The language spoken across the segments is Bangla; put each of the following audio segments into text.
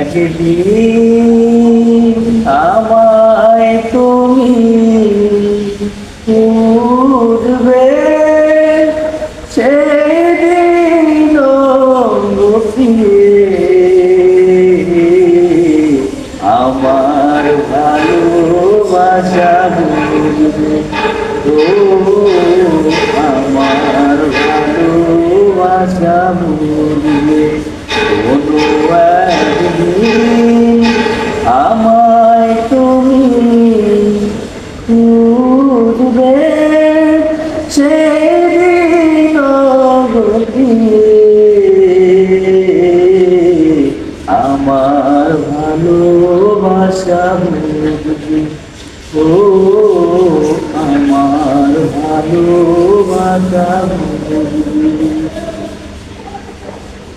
একদিন আমায় তুমি উঠবে সেদিন আমার ভালোবাসা বুঝবে ও আমার ভালোবাসা বুঝবে আমায় তুমি খুঁজবে সেদিন আমার ভালোবাসা বুঝবে ও আমার ভালোবাসা বুঝবে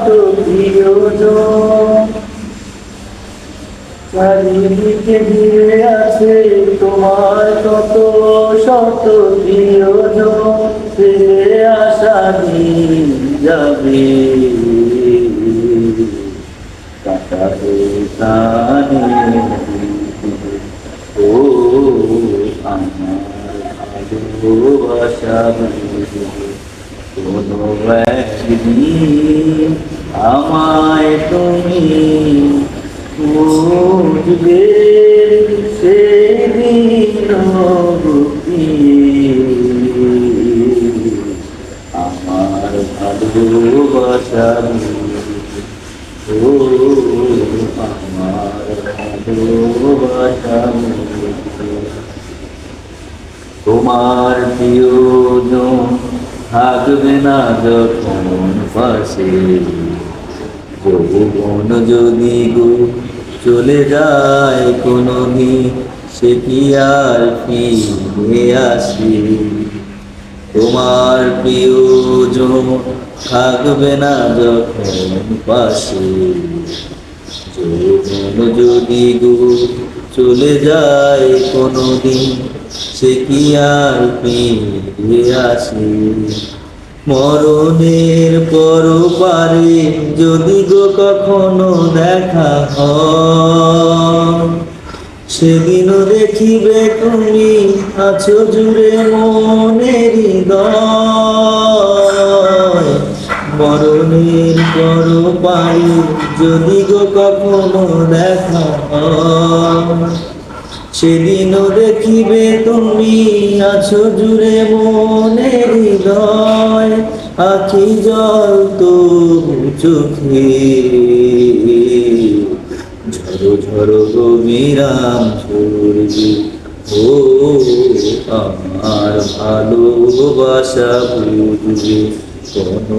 শত প্রিয়জন চারিদিকে ঘিরে আছে তোমার কত শত ফিরে আসা যাবে। ও আমার ভালোবাসা। একদিন আমায় তুমি বুঝবে আমার ভালোবাসা ও আমার ভালোবাসা তোমার প্রিয়জন থাকবে না যখন পাশে যৌবন যদি গো, চলে যায় কোনো দিন, সে কি আর ফিরে আসে? তোমার প্রিয়জন থাকবে না যখন পাশে যৌবন যদি গো, চলে যায় কোনো দিন সে কি আর ফিরে আসে? মরণের পর পারে যদি গো কখনো দেখা হয় সেদিনও দেখিবে তুমি আছো জুড়ে মনের হৃদয়। মরণের পর পারে যদি গো কখনো দেখা হয় সেদিনও দেখিবে তুমি আছো জুড়ে মনে হৃদয়, আখি জল তো চোখে। ঝরো ঝরো বিরাম ঝরবে ও আমার ভালোবাসা বুঝবে, কোনো